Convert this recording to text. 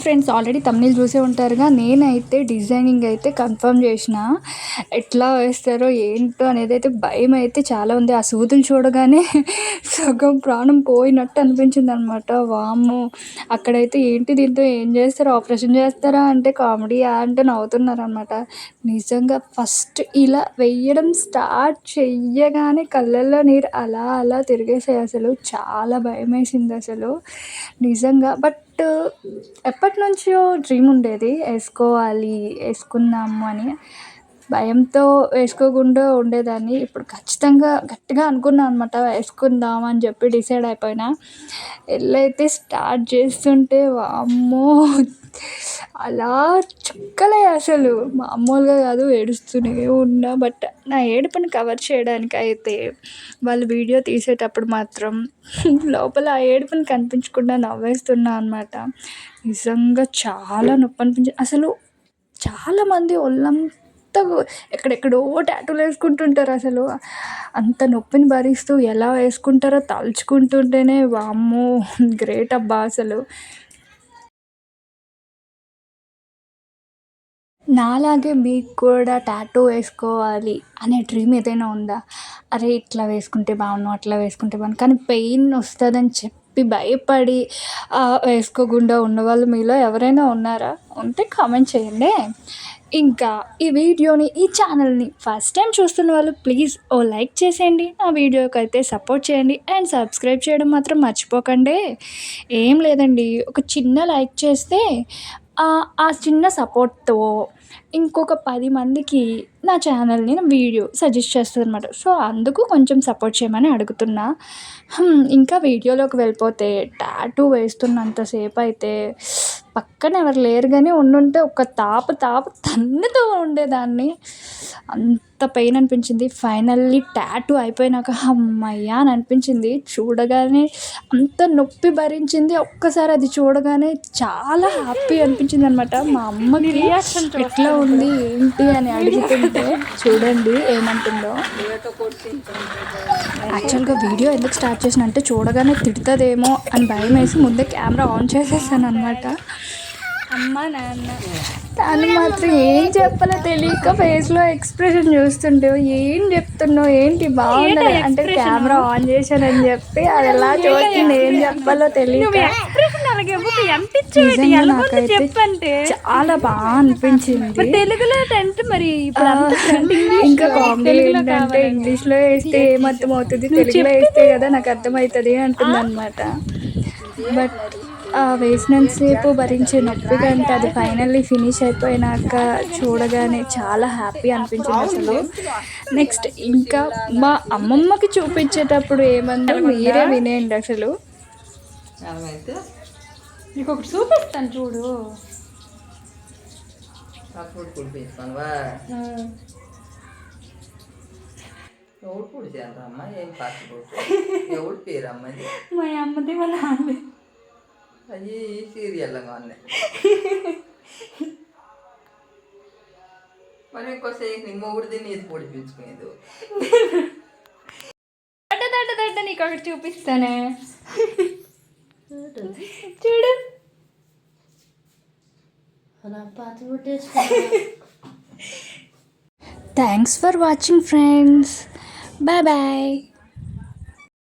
Friends already తమిళ చూసే ఉంటారుగా. నేనైతే డిజైనింగ్ అయితే కన్ఫర్మ్ చేసిన. ఎట్లా వేస్తారో ఏంటో అనేది అయితే భయం అయితే చాలా ఉంది. ఆ సూదులు చూడగానే సగం ప్రాణం పోయినట్టు అనిపించింది అనమాట వాము అక్కడైతే ఏంటి దీంతో ఏం చేస్తారో? ఆపరేషన్ చేస్తారా అంటే కామెడీ అంటే నవ్వుతున్నారు అనమాట నిజంగా ఫస్ట్ ఇలా వెయ్యడం స్టార్ట్ చెయ్యగానే కళ్ళల్లో నీరు అలా అలా తిరిగేసాయి అసలు. చాలా భయం వేసింది అసలు. నిజంగా బట్ ఎప్పటి నుంచో డ్రీమ్ ఉండేది వేసుకోవాలి వేసుకుందాము అని. భయంతో వేసుకోకుండా ఉండేదాన్ని. ఇప్పుడు ఖచ్చితంగా గట్టిగా అనుకున్నాను అనమాట వేసుకుందాం అని చెప్పి డిసైడ్ అయిపోయినా. ఎల్లైతే స్టార్ట్ చేస్తుంటే వామ్మో అలా చుక్కలే అసలు. మామూలుగా కాదు ఏడుస్తూనే ఉన్నా. బట్ నా ఏడుపుని కవర్ చేయడానికి అయితే వాళ్ళు వీడియో తీసేటప్పుడు మాత్రం లోపల ఆ ఏడుపుని కనిపించకుండా నవ్వేస్తున్నా అనమాట నిజంగా చాలా నొప్పి అనిపించింది అసలు చాలామంది ఒళ్ళంతా ఎక్కడెక్కడో టాటూలు వేసుకుంటుంటారు అసలు. అంత నొప్పిని భరిస్తూ ఎలా వేసుకుంటారో తలుచుకుంటుంటేనే వామ్మో గ్రేట్ అబ్బా అసలు. నాలాగే మీకు కూడా టాటూ వేసుకోవాలి అనే డ్రీమ్ ఏదైనా ఉందా? అరే ఇట్లా వేసుకుంటే బాగుండు అట్లా వేసుకుంటే బాగుండు కానీ పెయిన్ వస్తుందని చెప్పి భయపడి వేసుకోకుండా ఉన్నవాళ్ళు మీలో ఎవరైనా ఉన్నారా? ఉంటే కామెంట్ చేయండి. ఇంకా ఈ వీడియోని ఈ ఛానల్ని ఫస్ట్ టైం చూస్తున్న వాళ్ళు ప్లీజ్ ఓ లైక్ చేసేయండి. నా వీడియోకి అయితే సపోర్ట్ చేయండి అండ్ సబ్స్క్రైబ్ చేయడం మాత్రం మర్చిపోకండి. ఏం లేదండి. ఒక చిన్న లైక్ చేస్తే ఆ చిన్న సపోర్ట్తో ఇంకొక పది మందికి నా ఛానల్ని వీడియో సజెస్ట్ చేస్తుంది అనమాట సో అందుకు కొంచెం సపోర్ట్ చేయమని అడుగుతున్నా. ఇంకా వీడియోలోకి వెళ్ళిపోతే టాటూ వేస్తున్నంతసేపు అయితే పక్కన ఎవరు లేరు కానీ ఉండుంటే ఒక తాపు తాపు తన్నుతూ ఉండేదాన్ని. అంత పెయిన్ అనిపించింది. ఫైనల్లీ టాటూ అయిపోయినాక హమ్మయ్య అని అనిపించింది. చూడగానే అంత నొప్పి భరించింది. ఒక్కసారి అది చూడగానే చాలా హ్యాపీ అనిపించింది అనమాట మా అమ్మకి ఎట్లా ఉంది ఏంటి అని అడుగుతుంటే చూడండి ఏమంటుందో. యాక్చువల్గా వీడియో ఎందుకు స్టార్ట్ చేసిన అంటే చూడగానే తిడుతుందేమో అని భయం వేసి ముందే కెమెరా ఆన్ చేసేసాను అనమాట అమ్మ నాన్న. తను మాత్రం ఏం చెప్పాలో తెలియక ఫేస్లో ఎక్స్ప్రెషన్ చూస్తుంటే ఏం చెప్తున్నావు? ఏంటి? బాగుంది? అంటే కెమెరా ఆన్ చేశానని చెప్పి అది ఎలా చూస్తుంది ఏం చెప్పాలో తెలియక చాలా బాగా అనిపించింది. తెలుగులో అంటే మరి ఇంకా కామెడీ ఏంటంటే ఇంగ్లీష్లో వేస్తే ఏం అర్థం అవుతుంది తెలుగులో వేస్తే కదా నాకు అర్థమవుతుంది అంటుంది అనమాట బట్ వేసినంతసేపు భరించే నొప్పి కంటే అది ఫైనల్లీ ఫినిష్ అయిపోయినాక చూడగానే చాలా హ్యాపీ అనిపించింది అసలు. నెక్స్ట్ ఇంకా మా అమ్మమ్మకి చూపించేటప్పుడు ఏమన్నా మీరే వినేయండి అసలు. నీకు ఒకటి చూపిస్తాను చూడు. ఎవడు ఏం మా అమ్మది వాళ్ళ ఉన్నాయి మరి ఇంకోసేపు నీ మొగుడు దీన్ని ఇది పొడిపించుకునేది దడ్డ దడ్డ దడ్డ నీకు ఒకటి చూపిస్తానే చూడు thanks for watching friends bye bye